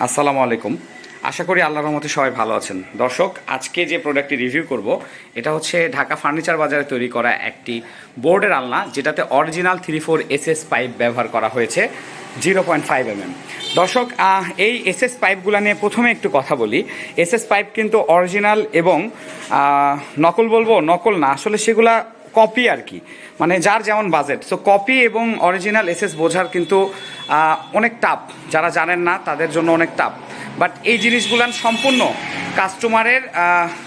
আসসালামু আলাইকুম। আশা করি আল্লাহর রহমতে সবাই ভালো আছেন। দর্শক আজকে যে প্রোডাক্টটি রিভিউ করব এটা হচ্ছে ঢাকা ফার্নিচার বাজারে তৈরি করা একটি বোর্ডের আলনা যেটাতে original three four SS pipe ব্যবহার করা হয়েছে জিরো পয়েন্ট ফাইভ এমএম দর্শক আহ, এই এসএস পাইপগুলো নিয়ে প্রথমে একটু কথা বলি। এসএস পাইপ কিন্তু অরিজিনাল এবং নকল বলব নকল না। আসলে সেগুলা কপি আর কি। মানে যার যেমন বাজেট সো কপি এবং অরিজিনাল এসএস বোঝার কিন্তু অনেক টাপ যারা জানেন না, তাদের জন্য অনেক টাপ বাট এই জিনিসগুলান সম্পূর্ণ কাস্টমারের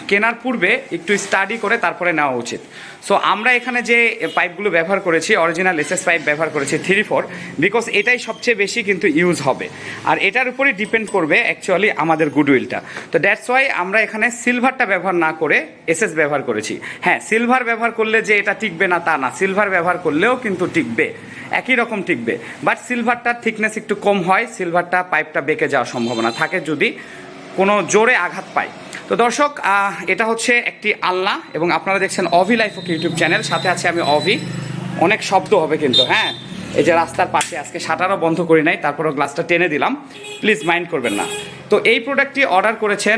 কেনার পূর্বে একটু স্টাডি করে তারপরে নেওয়া উচিত। সো আমরা এখানে যে পাইপগুলো ব্যবহার করেছি অরিজিনাল এসএস পাইপ ব্যবহার করেছি থ্রি ফোর বিকজ এটাই সবচেয়ে বেশি কিন্তু ইউজ হবে। আর এটার উপরেই ডিপেন্ড করবে অ্যাকচুয়ালি আমাদের গুডউইলটা তো দ্যাটস ওয়াই আমরা এখানে সিলভারটা ব্যবহার না করে এসএস ব্যবহার করেছি। হ্যাঁ সিলভার ব্যবহার করলে যে এটা টিকবে না তা না সিলভার ব্যবহার করলেও কিন্তু টিকবে, একই রকম টিকবে। বাট সিলভারটার থিকনেস একটু কম হয় সিলভারটা পাইপটা বেঁকে যাওয়ার সম্ভাবনা থাকে। যদি কোনো জোরে আঘাত পায়। তো দর্শক এটা হচ্ছে একটি আল্লাহ এবং আপনারা দেখছেন অভি লাইফ ইউটিউব চ্যানেল। সাথে আছে আমি অভি। অনেক শব্দ হবে কিন্তু হ্যাঁ? এই যে রাস্তার পাশে আজকে শাটারও বন্ধ করি নাই, তারপরও গ্লাসটা টেনে দিলাম। প্লিজ মাইন্ড করবেন না। তো এই প্রোডাক্টটি অর্ডার করেছেন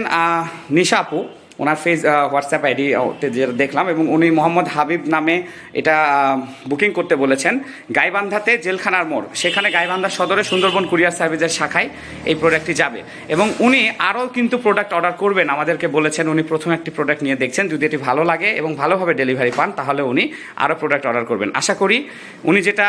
নিশা আপু। ওনার ফেস হোয়াটসঅ্যাপ আইডি দেখলাম এবং উনি মোহাম্মদ হাবিব নামে এটা বুকিং করতে বলেছেন। গাইবান্ধাতে জেলখানার মোড়। সেখানে গাইবান্ধা সদরে সুন্দরবন কুরিয়ার সার্ভিসের শাখায় এই প্রোডাক্টটি যাবে। এবং উনি আরও কিন্তু প্রোডাক্ট অর্ডার করবেন। আমাদেরকে বলেছেন উনি প্রথম একটি প্রোডাক্ট নিয়ে দেখছেন। যদি এটি ভালো লাগে এবং ভালোভাবে ডেলিভারি পান, তাহলে উনি আরও প্রোডাক্ট অর্ডার করবেন। আশা করি উনি যেটা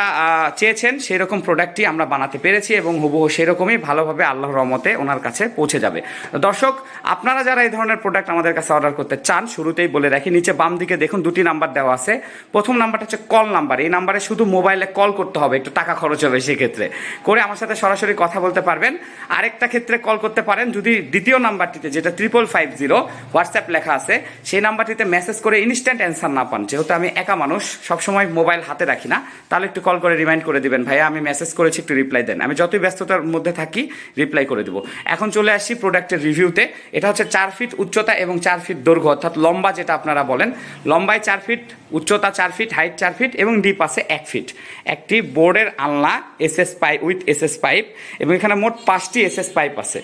চেয়েছেন সেই রকম প্রোডাক্টটি আমরা বানাতে পেরেছি এবং হুবহু সেরকমই ভালোভাবে আল্লাহর রহমতে ওনার কাছে পৌঁছে যাবে। দর্শক, আপনারা যারা এই ধরনের প্রোডাক্ট আমাদের কাছে অর্ডার করতে চান, শুরুতেই বলে রাখি, নিচে বাম দিকে দেখুন দুটি নাম্বার দেওয়া আছে। প্রথম নাম্বারটা হচ্ছে কল নাম্বার এই নাম্বারে শুধু মোবাইলে কল করতে হবে, একটু টাকা খরচ হবে সেক্ষেত্রে। করে আমার সাথে সরাসরি কথা বলতে পারবেন। আরেকটা ক্ষেত্রে কল করতে পারেন, যদি দ্বিতীয় নাম্বারটিতে যেটা ট্রিপল ফাইভ জিরো হোয়াটসঅ্যাপ লেখা আছে, সেই নাম্বারটিতে মেসেজ করে ইনস্ট্যান্ট অ্যান্সার না পান। যেহেতু আমি একা মানুষ, সবসময় মোবাইল হাতে রাখি না, তাহলে একটু কল করে রিমাইন্ড করে দিবেন, ভাইয়া, আমি মেসেজ করেছি, একটু রিপ্লাই দেন। আমি যতই ব্যস্ততার মধ্যে থাকি রিপ্লাই করে দেবো। এখন চলে আসি প্রোডাক্টের রিভিউতে এটা হচ্ছে চার ফিট উচ্চতা এবং চার ফিট দৈর্ঘ্য, অর্থাৎ লম্বা যেটা আপনারা বলেন, লম্বায় চার ফিট, উচ্চতা চার ফিট, হাইট চার ফিট এবং ডিপ আছে এক ফিট। একটি বোর্ডের আলনা S S pipe with S S pipe এবং এখানে মোট পাঁচটি এস এস পাইপ আছে।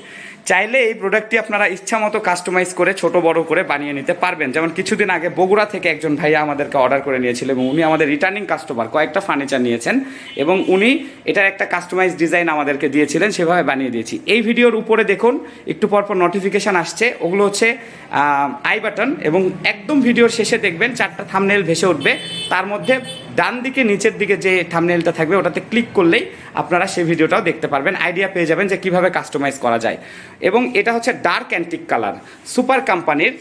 চাইলে এই প্রোডাক্টটি আপনারা ইচ্ছা মতো কাস্টমাইজ করে ছোট, বড় করে বানিয়ে নিতে পারবেন। যেমন কিছুদিন আগে বগুড়া থেকে একজন ভাইয়া আমাদেরকে অর্ডার করে নিয়েছিল এবং উনি আমাদের রিটার্নিং কাস্টমার কয়েকটা ফার্নিচার নিয়েছেন এবং উনি এটার একটা কাস্টমাইজ ডিজাইন আমাদেরকে দিয়েছিলেন, সেভাবে বানিয়ে দিয়েছি। এই ভিডিওর উপরে দেখুন, একটু পরপর নোটিফিকেশান আসছে। ওগুলো হচ্ছে আই বাটন এবং একদম ভিডিওর শেষে দেখবেন চারটা থামনেল ভেসে উঠবে। তার মধ্যে ডান দিকে, নিচের দিকে যে থামনেলটা থাকবে, ওটাতে ক্লিক করলেই আপনারা সেই ভিডিওটাও দেখতে পারবেন আইডিয়া পেয়ে যাবেন যে কীভাবে কাস্টমাইজ করা যায়। এবং এটা হচ্ছে ডার্ক অ্যান্টিক কালার সুপার কোম্পানির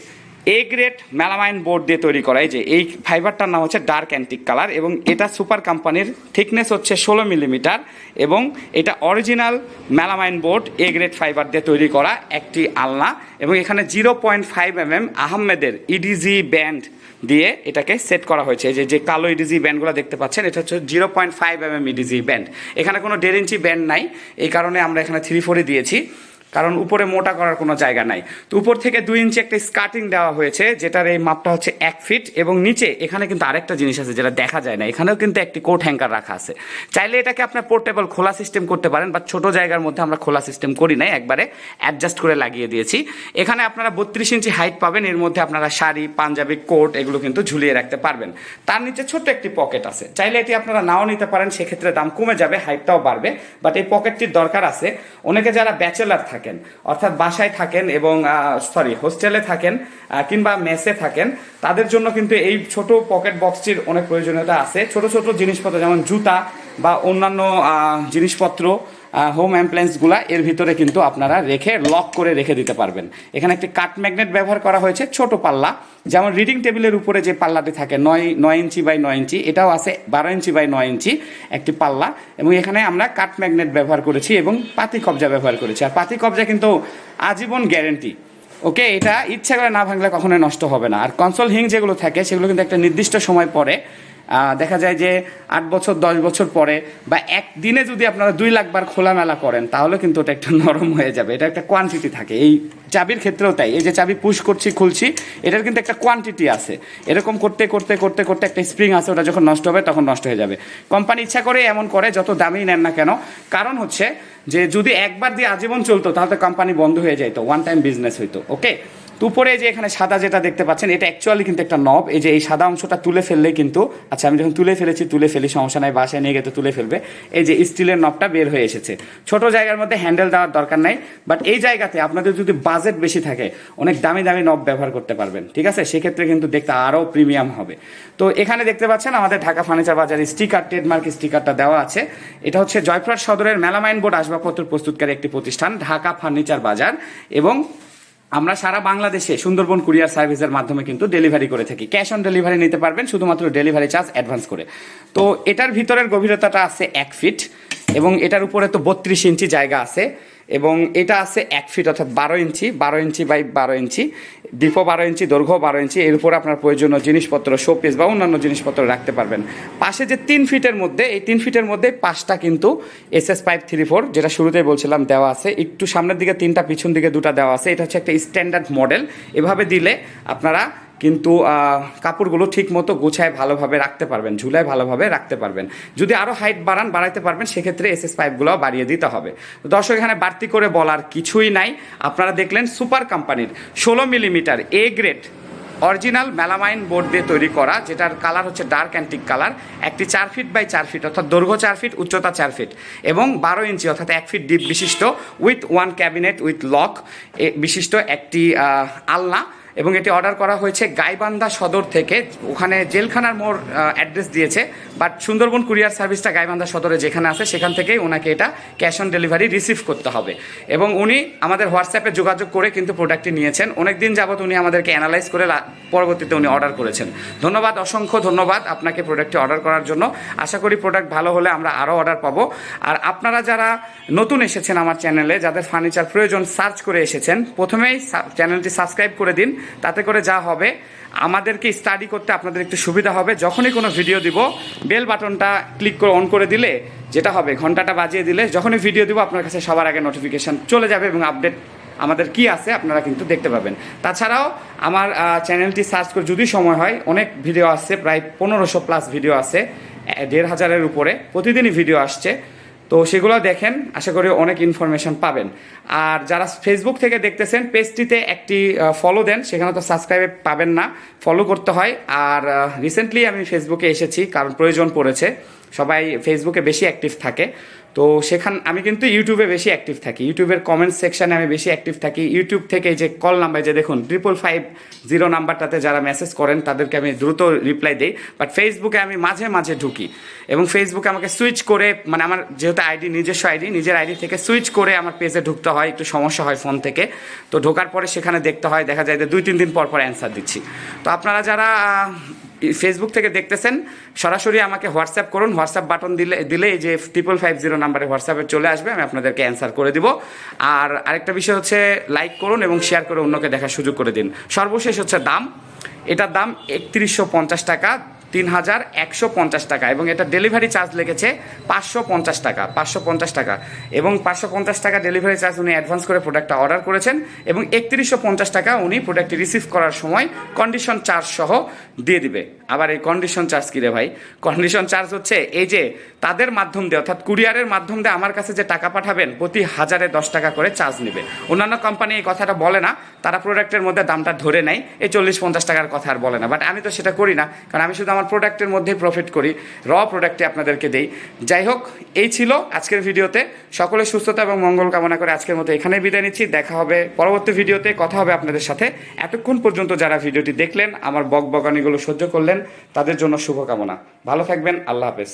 এ গ্রেড মেলামাইন বোর্ড দিয়ে তৈরি করা। এই যে, এই ফাইবারটার নাম হচ্ছে ডার্ক অ্যান্টিক কালার এবং এটা সুপার কোম্পানির থিকনেস হচ্ছে ষোলো মিলিমিটার এবং এটা original melamine board A grade fibre দিয়ে তৈরি করা একটি আলনা এবং এখানে zero point five M M আহমেদের ইডিজি ব্যান্ড দিয়ে এটাকে সেট করা হয়েছে। যে যে কালো ইডিজি ব্যান্ডগুলো দেখতে পাচ্ছেন, এটা হচ্ছে zero point five M M edge band এখানে কোনো দেড় ইঞ্চি ব্যান্ড নাই। এই কারণে আমরা এখানে থ্রি ফোরে দিয়েছি। কারণ উপরে মোটা করার কোনো জায়গা নাই। তো উপর থেকে দুই ইঞ্চি একটা স্কার্টিং দেওয়া হয়েছে, যেটার এই মাপটা হচ্ছে এক ফিট এবং নিচে এখানে কিন্তু আরেকটা জিনিস আছে যেটা দেখা যায় না। এখানেও কিন্তু একটি কোট হ্যাঙ্কার রাখা আছে। চাইলে এটাকে আপনার পোর্টেবল খোলা সিস্টেম করতে পারেন বা ছোট জায়গার মধ্যে আমরা খোলা সিস্টেম করি নাই, একবারে অ্যাডজাস্ট করে লাগিয়ে দিয়েছি। এখানে আপনারা বত্রিশ ইঞ্চি হাইট পাবেন, এর মধ্যে আপনারা শাড়ি, পাঞ্জাবি, কোট এগুলো কিন্তু ঝুলিয়ে রাখতে পারবেন। তার নিচে ছোট্ট একটি পকেট আছে। চাইলে এটি আপনারা নাও নিতে পারেন, সেক্ষেত্রে দাম কমে যাবে, হাইটটাও বাড়বে, বাট এই পকেটটির দরকার আছে। অনেকে যারা ব্যাচেলার থাকেন। অর্থাৎ বাসায় থাকেন এবং সরি হোস্টেলে থাকেন কিংবা মেসে থাকেন। তাদের জন্য কিন্তু এই ছোট পকেট বক্সটির অনেক প্রয়োজনীয়তা আছে। ছোট ছোট জিনিসপত্র যেমন জুতা বা অন্যান্য জিনিসপত্র হোম অ্যাপ্লায়েন্সগুলা এর ভিতরে কিন্তু আপনারা রেখে লক করে রেখে দিতে পারবেন। এখানে একটি কাট ম্যাগনেট ব্যবহার করা হয়েছে ছোট পাল্লা। যেমন রিডিং টেবিলের উপরে যে পাল্লাটি থাকে, নয় নয় ইঞ্চি বাই নয় ইঞ্চি, এটাও আছে বারো ইঞ্চি বাই নয় ইঞ্চি একটি পাল্লা। এবং এখানে আমরা কাট ম্যাগনেট ব্যবহার করেছি এবং পাতি কবজা ব্যবহার করেছি। আর পাতি কবজা কিন্তু আজীবন গ্যারেন্টি ওকে এটা ইচ্ছা করে না ভাঙলে কখনোই নষ্ট হবে না। আর কনসোল হিং যেগুলো থাকে, সেগুলো কিন্তু একটা নির্দিষ্ট সময় পরে দেখা যায় যে আট বছর, দশ বছর পরে বা একদিনে যদি আপনারা দুই লাখ বার খোলামেলা করেন, তাহলে কিন্তু ওটা একটু নরম হয়ে যাবে। এটা একটা কোয়ান্টিটি থাকে। এই চাবির ক্ষেত্রেও তাই। এই যে চাবি পুশ করছি, খুলছি, এটার কিন্তু একটা কোয়ান্টিটি আছে। এরকম করতে করতে করতে করতে একটা স্প্রিং আছে, ওটা যখন নষ্ট হবে তখন নষ্ট হয়ে যাবে। কোম্পানি ইচ্ছা করে এমন করে, যত দামি নেন না কেন। কারণ হচ্ছে যে যদি একবার দিয়ে আজীবন চলতো, তাহলে কোম্পানি বন্ধ হয়ে যেত ওয়ান টাইম বিজনেস হইতো ওকে উপরে যে এখানে সাদা যেটা দেখতে পাচ্ছেন, এটা অ্যাকচুয়ালি কিন্তু একটা নব এই যে এই সাদা অংশটা তুলে ফেললে কিন্তু আচ্ছা আমি যখন তুলে ফেলেছি, তুলে ফেলি, সমস্যা নাই, বাসায় নিয়ে গেতে তুলে ফেলবে। এই যে স্টিলের নবটা বের হয়ে এসেছে। ছোট জায়গার মধ্যে হ্যান্ডেল দেওয়ার দরকার নাই বাট এই জায়গাতে আপনাদের যদি বাজেট বেশি থাকে, অনেক দামি দামি নব ব্যবহার করতে পারবেন, ঠিক আছে? সেক্ষেত্রে কিন্তু দেখতে আরও প্রিমিয়াম হবে। তো এখানে দেখতে পাচ্ছেন, আমাদের ঢাকা ফার্নিচার বাজারে স্টিকার ট্রেডমার্ক স্টিকারটা দেওয়া আছে। এটা হচ্ছে জয়পুরহাট সদরের মেলামাইন বোর্ড আসবাবপত্র প্রস্তুতকারী একটি প্রতিষ্ঠান, ঢাকা ফার্নিচার বাজার এবং আমরা সারা বাংলাদেশে সুন্দরবন কুরিয়ার সার্ভিসের মাধ্যমে কিন্তু ডেলিভারি করে থাকি। ক্যাশ অন ডেলিভারি নিতে পারবেন, শুধুমাত্র ডেলিভারি চার্জ অ্যাডভান্স করে। তো এটার ভিতরের গভীরতাটা আছে এক ফিট। এবং এটার উপরে তো বত্রিশ ইঞ্চি জায়গা আছে এবং এটা আছে এক ফিট অর্থাৎ বারো ইঞ্চি বারো ইঞ্চি বাই বারো ইঞ্চি ডিপো বারো ইঞ্চি, দৈর্ঘ্য বারো ইঞ্চি, এর উপর আপনার প্রয়োজনীয় জিনিসপত্র শোপিস বা অন্যান্য জিনিসপত্র রাখতে পারবেন। পাশে যে তিন ফিটের মধ্যে, এই তিন ফিটের মধ্যে পাঁচটা কিন্তু S S pipe three four যেটা শুরুতেই বলছিলাম দেওয়া আছে, একটু সামনের দিকে তিনটা, পিছন দিকে দুটা দেওয়া আছে, এটা হচ্ছে একটা স্ট্যান্ডার্ড মডেল এভাবে দিলে আপনারা কিন্তু কাপড়গুলো ঠিক মতো গোছায় ভালোভাবে রাখতে পারবেন, ঝুলায় ভালোভাবে রাখতে পারবেন। যদি আরও হাইট বাড়ান, বাড়াইতে পারবেন, সেক্ষেত্রে এস এস পাইপগুলো বাড়িয়ে দিতে হবে। দর্শক, এখানে বাড়তি করে বলার কিছুই নাই। আপনারা দেখলেন সুপার কোম্পানির ষোলো millimetre A grade original melamine board দিয়ে তৈরি করা, যেটার কালার হচ্ছে ডার্ক অ্যান্টিক কালার একটি চার ফিট বাই চার ফিট অর্থাৎ দৈর্ঘ্য চার ফিট উচ্চতা চার ফিট এবং বারো ইঞ্চি, অর্থাৎ এক ফিট ডিপ বিশিষ্ট with one cabinet with lock বিশিষ্ট একটি আলনা। এবং এটি অর্ডার করা হয়েছে গাইবান্ধা সদর থেকে। ওখানে জেলখানার মোড় অ্যাড্রেস দিয়েছে। বাট সুন্দরবন কুরিয়ার সার্ভিসটা গাইবান্ধা সদরে যেখানে আছে, সেখান থেকেই ওনাকে এটা ক্যাশ অন ডেলিভারি রিসিভ করতে হবে। এবং উনি আমাদের হোয়াটসঅ্যাপে যোগাযোগ করে কিন্তু প্রোডাক্টটি নিয়েছেন। অনেক দিন যাবত উনি আমাদেরকে অ্যানালাইজ করে পরবর্তীতে উনি অর্ডার করেছেন। ধন্যবাদ, অসংখ্য ধন্যবাদ আপনাকে প্রোডাক্টটি অর্ডার করার জন্য। আশা করি প্রোডাক্ট ভালো হলে আমরা আরও অর্ডার পাবো। আর আপনারা যারা নতুন এসেছেন আমার চ্যানেলে যাদের ফার্নিচার প্রয়োজন সার্চ করে এসেছেন, প্রথমেই চ্যানেলটি সাবস্ক্রাইব করে দিন। তাতে করে যা হবে, আমাদেরকে স্টাডি করতে আপনাদের একটু সুবিধা হবে। যখনই কোনো ভিডিও দিব বেল বাটনটা ক্লিক করে অন করে দিলে যেটা হবে, ঘন্টাটা বাজিয়ে দিলে যখনই ভিডিও দিব, আপনার কাছে সবার আগে নোটিফিকেশান চলে যাবে এবং আপডেট আমাদের কি আছে আপনারা কিন্তু দেখতে পাবেন। তাছাড়াও আমার চ্যানেলটি সার্চ করে যদি সময় হয়, অনেক ভিডিও আসছে প্রায় পনেরোশো প্লাস ভিডিও আছে দেড় হাজারের উপরে। প্রতিদিনই ভিডিও আসছে। তো সেগুলো দেখেন, আশা করি অনেক ইনফরমেশন পাবেন। আর যারা ফেসবুক থেকে দেখতেছেন, পেজটিতে একটি ফলো দেন, সেখানে তো সাবস্ক্রাইবে পাবেন না। ফলো করতে হয়। আর রিসেন্টলি আমি ফেসবুকে এসেছি, কারণ প্রয়োজন পড়েছে। সবাই ফেসবুকে বেশি অ্যাক্টিভ থাকে। তো সেখান আমি কিন্তু ইউটিউবে বেশি অ্যাক্টিভ থাকি। ইউটিউবের কমেন্ট সেকশানে আমি বেশি অ্যাক্টিভ থাকি। ইউটিউব থেকে যে কল নাম্বার যে দেখুন ট্রিপল ফাইভ জিরো নাম্বারটাতে যারা মেসেজ করেন, তাদেরকে আমি দ্রুত রিপ্লাই দিই। বাট ফেসবুকে আমি মাঝে মাঝে ঢুকি। এবং ফেসবুকে আমাকে সুইচ করে মানে আমার যেহেতু আইডি নিজস্ব আইডি নিজের আইডি থেকে সুইচ করে আমার পেজে ঢুকতে হয়। একটু সমস্যা হয় ফোন থেকে। তো ঢোকার পরে সেখানে দেখতে হয়, দেখা যায় যে দুই, তিন দিন পর পর অ্যান্সার দিচ্ছি। তো আপনারা যারা ফেসবুক থেকে দেখতেছেন, সরাসরি আমাকে হোয়াটসঅ্যাপ করুন হোয়াটসঅ্যাপ বাটন দিলে, দিলেই যে ট্রিপল ফাইভ জিরো নাম্বারে হোয়াটসঅ্যাপে চলে আসবে, আমি আপনাদেরকে অ্যান্সার করে দিব। আর আরেকটা বিষয় হচ্ছে লাইক করুন এবং শেয়ার করে অন্যকে দেখার সুযোগ করে দিন। সর্বশেষ হচ্ছে দাম। এটার দাম একত্রিশশো পঞ্চাশ টাকা। তিন হাজার একশো পঞ্চাশ টাকা এবং এটা ডেলিভারি চার্জ লেগেছে পাঁচশো পঞ্চাশ টাকা, পাঁচশো পঞ্চাশ টাকা এবং পাঁচশো পঞ্চাশ টাকা ডেলিভারি চার্জ উনি অ্যাডভান্স করে প্রোডাক্টটা অর্ডার করেছেন এবং একত্রিশশো পঞ্চাশ টাকা উনি প্রোডাক্টটি রিসিভ করার সময় কন্ডিশন চার্জ সহ দিয়ে দিবে। আবার এই কন্ডিশন চার্জ কী রে ভাই? কন্ডিশন চার্জ হচ্ছে এই যে তাদের মাধ্যম দিয়ে অর্থাৎ কুরিয়ারের মাধ্যম দিয়ে আমার কাছে যে টাকা পাঠাবেন, প্রতি হাজারে দশ টাকা করে চার্জ নেবে। অন্যান্য কোম্পানি এই কথাটা বলে না, তারা প্রোডাক্টের মধ্যে দামটা ধরে নেয়, এই চল্লিশ পঞ্চাশ টাকার কথা আর বলে না। বাট আমি তো সেটা করি না, কারণ আমি শুধু আমার প্রোডাক্টের মধ্যেই প্রফিট করি র প্রোডাক্টে আপনাদেরকে দেই। যাই হোক, এই ছিল আজকের ভিডিওতে। সকলের সুস্থতা এবং মঙ্গল কামনা করে আজকের মতো এখানেই বিদায় নিচ্ছি। দেখা হবে পরবর্তী ভিডিওতে। কথা হবে আপনাদের সাথে। এতক্ষণ পর্যন্ত যারা ভিডিওটি দেখলেন, আমার বক বকানিগুলো সহ্য করলেন, তাদের জন্য শুভকামনা। ভালো থাকবেন, আল্লাহ হাফেজ।